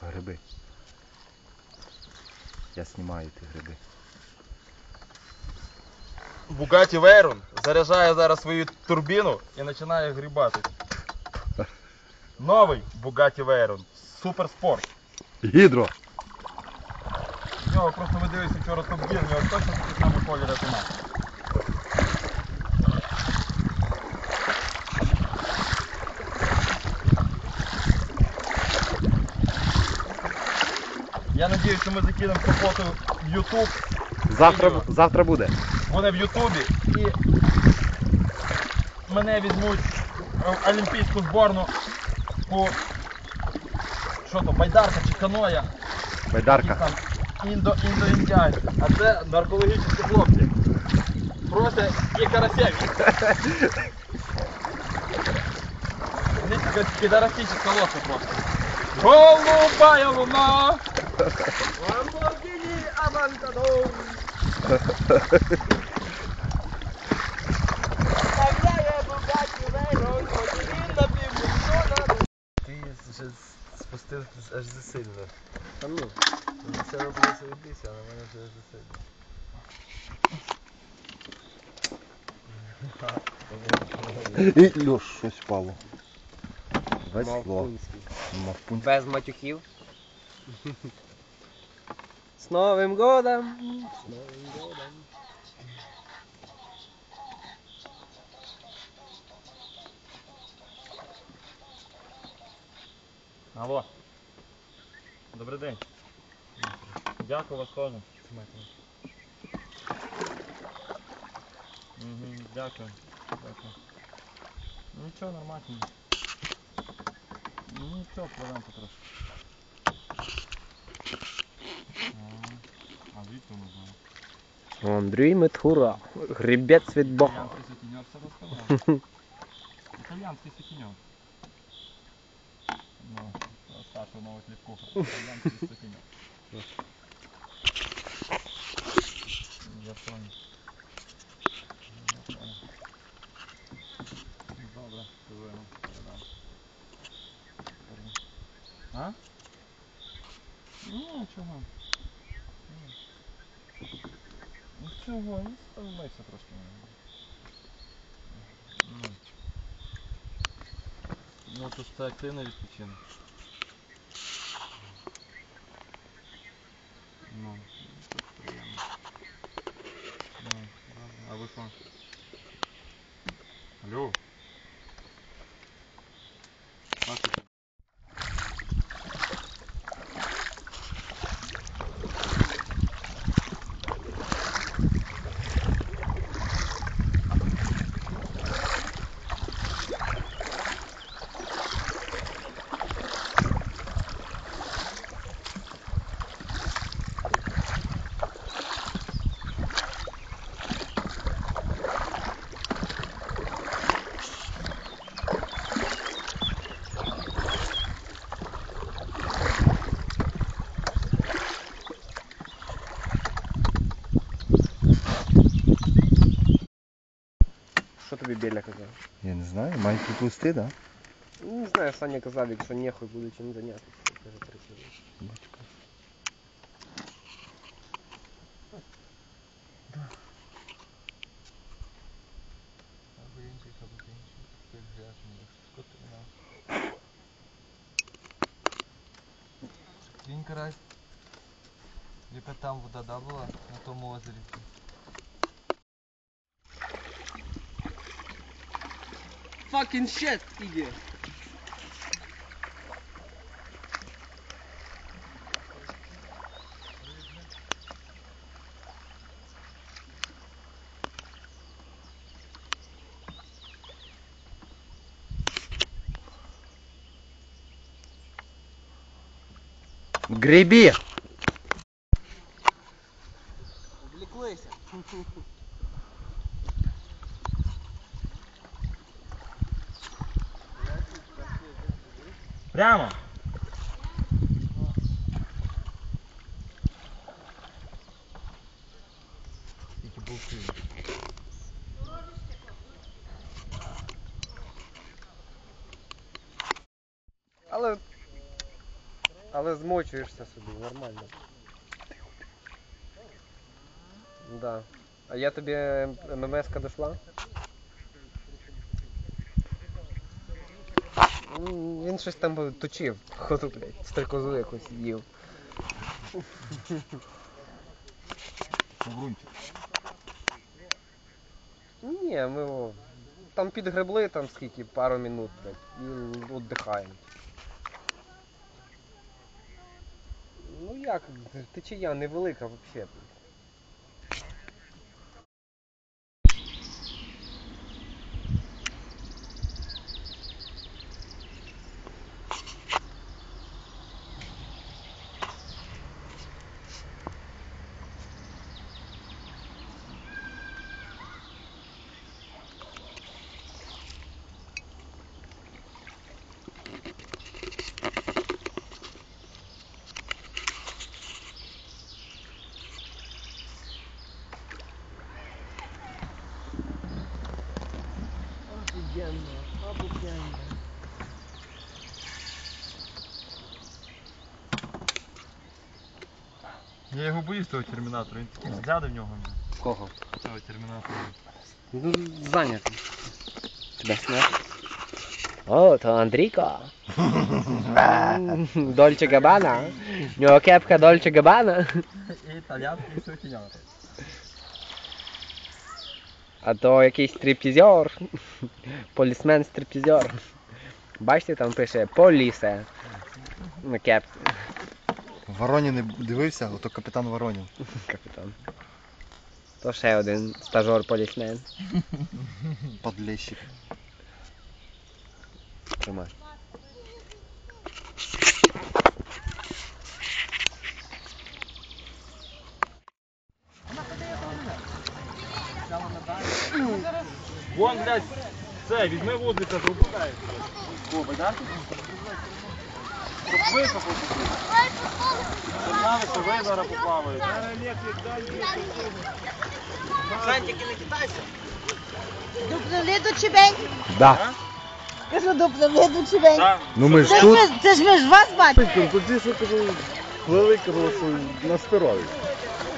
Гриби. Я знімаю ті гриби. Бугаті Вейрон заряджає зараз свою турбіну і починає грібати. Новий Бугаті Вейрон. Суперспорт. Гідро! Нього просто ми дивилися вчора топ-гір, в нього точно такий самий колір, як у нас. Я надіюсь, що ми закинемо цю фото в YouTube. Завтра, Відео. завтра буде. Буде в Ютубі і мене візьмуть в олімпійську зборну по що то, байдарка чи каноя, якісь Байдарка. там індо індоіндіанці. А це наркологічні хлопці. Просять і карасеві. Підарастична лодка просто. Голубая луна! Veyron, подивін. Ти вже спустив аж засильно. Та ну, Це робилося відбійся, але в мене вже аж засильно. І Льош, щось впало. Весло. Мавпунський. Мавпунське. Без матюків. З Новим годом! З Новим годом! Алло. Добрий день. Дякую вас теж. Угу, дякую. Дякую. Нічого, нормально. Ну, Нічого, пливемо потрошки. А, звідки ми знаємо? Андрій Метхура, гребець від Бога. Італіянський сутіньор все розказав. Італіянський сутіньор. Ну, Саша нових ліпкуха. Італіянський сутіньор. Ну, чого? Ні. Нічого, ну, стомився трошки. Ну, ну то ж це активний відпочинок. Ну, це приємно. Ну, добре. А ви що? Алло? Що тобі Біля казав? Я не знаю, мають приплисти, да? Ну, Не знаю, Саня казав, якщо нехуй буде чим зайнятися. Каже, прикинь. Бачка. Або інший, або інший. Ти грязний, скотина. Він карась. Яка там вода да, була? На тому озері. fucking shit idzie. Греби! Увлеклась. Прямо! Але. Але змочуєшся собі, нормально. Да. А я тобі ММС-ка дошла? Він щось там точив, походу, блядь, стрикозу якусь їв. Ні, ми о, там підгребли там скільки, пару минут, блядь, і віддихаємо. Ну як, течія невелика взагалі. Я його боюсь того термінатора, він такий взгляди в нього. Кого? Того термінатора. Ну, зайнятий. Тебе сняти? О, то Андрійко. Дольче Габана. У нього кепка Дольче Габана. І італіанський сутінятор. А то якийсь стриптизер. Полісмен стриптизер. Бачите, там пише полісе. На кепці. Воронін не дивився, ото капітан Воронін. Капітан. То ще один стажер полісмен. Подлещик. Тримай. Вон, блядь, це, візьми вузлика, зробляй. О, байдарки? Щоб тут. Щоб знали, що ви зараз поплаваєте. Допливли до Чебень. Да. Кажу, допливли до Чебень. Ну ми ж Це ж тут. ми, це ж ми ж вас бачимо. Тоді що кажу, пливли, кажу, на спирові.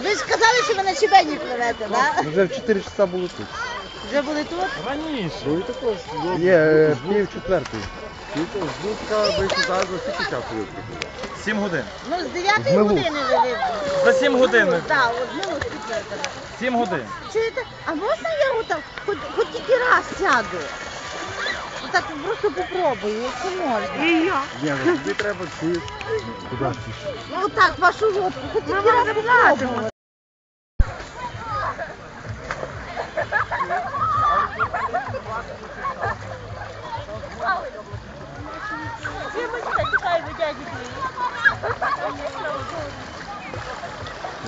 Ви ж казали, що ви на Чебені пливете, так? Вже в 4 часа були тут. Вже були тут? Раніше. Ну і також. Є, е, пів четвертої. З Луцька ви сюди за скільки часу їздите? Сім годин. Ну, з 9 Змилу. години ви ви. За сім годин. Так, от змилу четвертого. Сім годин. Чуєте, а можна я отак, хоч, хоч тільки раз сяду? Отак просто попробую, якщо можна. І я. Ні, ну тобі треба ці. Куди? Ну отак, вашу лодку, хоч тільки раз попробую.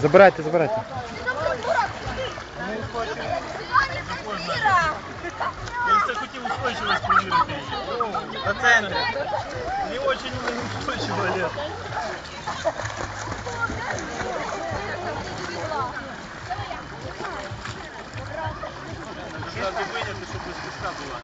Забирайте, забирайте. Я все хотів устойчивость перевірити її. На центрі. Не очень устойчиво, Олег. Треба виняти, щоб без піска була.